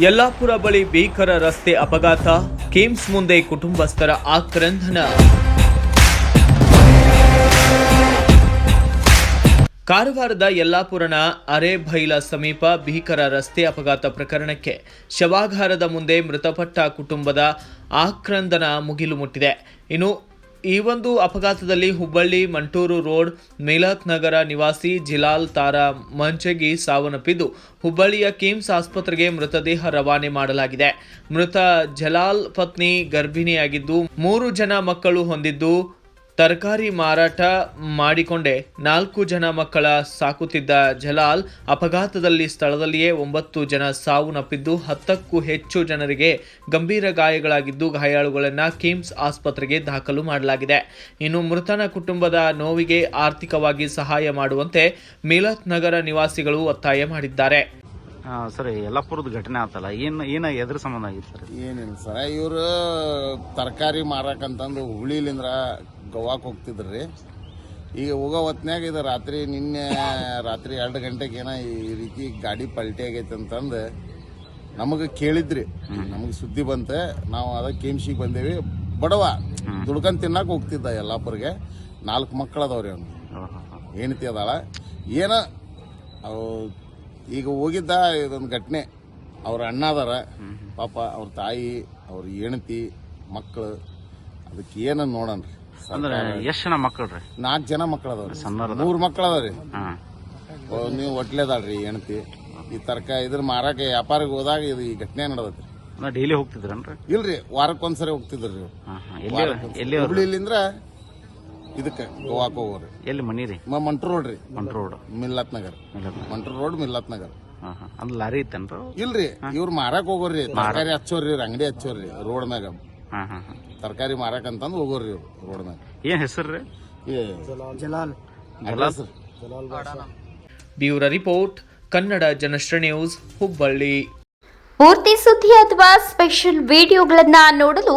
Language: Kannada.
ಯಲ್ಲಾಪುರ ಬಳಿ ಭೀಕರ ರಸ್ತೆ ಅಪಘಾತ. ಕೇಮ್ಸ್ ಮುಂದೆ ಕುಟುಂಬಸ್ಥರ ಆಕ್ರಂದನ. ಕಾರವಾರದ ಯಲ್ಲಾಪುರನ ಅರೆಭೈಲ ಸಮೀಪ ಭೀಕರ ರಸ್ತೆ ಅಪಘಾತ ಪ್ರಕರಣಕ್ಕೆ ಶವಾಗಾರದ ಮುಂದೆ ಮೃತಪಟ್ಟ ಕುಟುಂಬದ ಆಕ್ರಂದನ ಮುಗಿಲು ಮುಟ್ಟಿದೆ. ಇನ್ನು ಈ ಒಂದು ಅಪಘಾತದಲ್ಲಿ ಹುಬ್ಬಳ್ಳಿ ಮಂಟೂರು ರೋಡ್ ಮೇಲತ್ ನಗರ ನಿವಾಸಿ ಜಿಲಾಲ್ ತಾರಾ ಮಂಚಗಿ ಸಾವನ್ನಪ್ಪಿದ್ದು, ಹುಬ್ಬಳ್ಳಿಯ ಕಿಮ್ಸ್ ಆಸ್ಪತ್ರೆಗೆ ಮೃತದೇಹ ರವಾನೆ ಮಾಡಲಾಗಿದೆ. ಮೃತ ಜಲಾಲ್ ಪತ್ನಿ ಗರ್ಭಿಣಿಯಾಗಿದ್ದು, ಮೂರು ಜನ ಮಕ್ಕಳು ಹೊಂದಿದ್ದು ತರಕಾರಿ ಮಾರಾಟ ಮಾಡಿಕೊಂಡೇ. ನಾಲ್ಕು ಜನ ಮಕ್ಕಳ ಸಾಕುತ್ತಿದ್ದ ಜಲಾಲ್ ಅಪಘಾತದಲ್ಲಿ ಸ್ಥಳದಲ್ಲಿಯೇ ಒಂಬತ್ತು ಜನ ಸಾವನ್ನಪ್ಪಿದ್ದು ಹತ್ತಕ್ಕೂ ಹೆಚ್ಚು ಜನರಿಗೆ ಗಂಭೀರ ಗಾಯಗಳಾಗಿದ್ದು, ಗಾಯಾಳುಗಳನ್ನು ಕಿಮ್ಸ್ ಆಸ್ಪತ್ರೆಗೆ ದಾಖಲು ಮಾಡಲಾಗಿದೆ. ಇನ್ನು ಮೃತನ ಕುಟುಂಬದ ನೋವಿಗೆ ಆರ್ಥಿಕವಾಗಿ ಸಹಾಯ ಮಾಡುವಂತೆ ಮೀಲತ್ ನಗರ ನಿವಾಸಿಗಳು ಒತ್ತಾಯ ಮಾಡಿದ್ದಾರೆ. ಸರ್ ಯಲ್ಲಾಪುರದ ಘಟನೆ ಆತಲ್ಲ ಏನು ಏನ ಎದ್ರ ಸಂಬಂಧ ಆಗಿತ್ತು ಸರ್? ಏನಿಲ್ಲ ಸರ ಇವರು ತರಕಾರಿ ಮಾರಕಂತಂದು ಹುಳಿಲಿಂದ್ರ ಗೋವಾಕ್ ಹೋಗ್ತಿದ್ರಿ. ಈಗ ಹೋಗೋ ಹೊತ್ನ್ಯಾಗ ಇದು ರಾತ್ರಿ ನಿನ್ನೆ ರಾತ್ರಿ ಎರಡು ಗಂಟೆಗೆ ಏನೋ ಈ ರೀತಿ ಗಾಡಿ ಪಲ್ಟಿ ಆಗೈತೆ ಅಂತಂದು ನಮಗೆ ಕೇಳಿದ್ರಿ. ನಮಗೆ ಸುದ್ದಿ ಬಂತೆ ನಾವು ಅದ ಕೆಮ್ಸಿಗೆ ಬಂದೇವಿ. ಬಡವ ದುಡ್ಕೊಂಡ್ ತಿನ್ನಕ್ಕೆ ಹೋಗ್ತಿದ್ದ ಯಲ್ಲಾಪುರ್ಗೆ. ನಾಲ್ಕು ಮಕ್ಕಳದವ್ರಿ ಅವನು. ಅವ್ನು ಹೆಂಡತಿ ಅದಾಳ? ಏನ ಅವು ಈಗ ಹೋಗಿದ್ದ ಇದೊಂದು ಘಟನೆ. ಅವ್ರ ಅಣ್ಣ ಅದಾರ. ಪಾಪ ಅವ್ರ ತಾಯಿ ಅವ್ರ ಹೆಂಡತಿ ಮಕ್ಕಳು ಅದಕ್ಕೆ ಏನ ನೋಡನ್ರಿ ಅಂದ್ರೆ ಎಷ್ಟು ಜನ ಮಕ್ಕಳ್ರಿ ನಾಲ್ಕು ಜನ ಮಕ್ಕಳು ಅದಾವ್ರಿ. ಮೂರು ಮಕ್ಕಳು ಅದಾವ್ರಿ. ಹಾ. ಅವ್ ನೀವು ಒಟ್ಲೇದಾಳ್ರಿ ಹೆಣತಿ ಈ ತರಕ ಇದ್ರ ಮಾರಕ್ಕೆ ವ್ಯಾಪಾರಕ್ಕೆ ಹೋದಾಗ ಇದು ಈ ಘಟನೆ ನಡೆದತ್ರಿ. ಡೈಲಿ ಹೋಗ್ತಿದ್ರನ್ರಿ? ಇಲ್ರಿ ವಾರಕ್ಕೊಂದ್ಸರಿ ಹೋಗ್ತಿದ್ರಿ ಹೋಗ್ತಿದ್ರು ಹಾ ಹಾ. ಎಲ್ಲಿ ಎಲ್ಲಿ ಅವ್ರು? ಹುಬ್ಳಿಲಿಂದ್ರ ಇದಕ್ಕೆ ಗೋವಾಕ್ ಹೋಗೋರಿ ಎಲ್ಲಿ ಮನಿ ರೀ? ಮ- ಮಂಟ್ರು ರೋಡ್ ರೀ. ಮಂಟ್ರ ರೋಡ್. ಮಿಲ್ಲತ್ ನಗರ್. ಮಂಟ್ರು ರೋಡ್ ಮಿಲ್ಲತ್ ನಗರ್. ಹಾ ಹಾ. ಅಂದ್ರೆ ಲಾರಿ ಇತ್ತೇನ್ರಿ ಇಲ್ರಿ ಇವ್ರು ಮಾರಕ್ ಹೋಗೋರಿ ತರಕಾರಿ ಹಚ್ಚೋರಿ ಇವ್ರ್ ಅಂಗಡಿ ಹಚ್ಚೋರಿ ರೋಡ್ ಮ್ಯಾಗ. ಹಾ ಹಾ ಹಾ. ತರಕಾರಿ ಮಾರಾಕ್ ಅಂತಂದು ಹೋಗೋರಿ ಇವ್ರು ರೋಡ್ ಮ್ಯಾಗ. ಏನ್ ಹೆಸರು ರೀ? ಏ Jalal. Bureau report Kannada Janashree news Hubballi. ಪೂರ್ತಿ ಸುದ್ದಿ ಅಥವಾ ಸ್ಪೆಷಲ್ ವಿಡಿಯೋಗಳನ್ನು ನೋಡಲು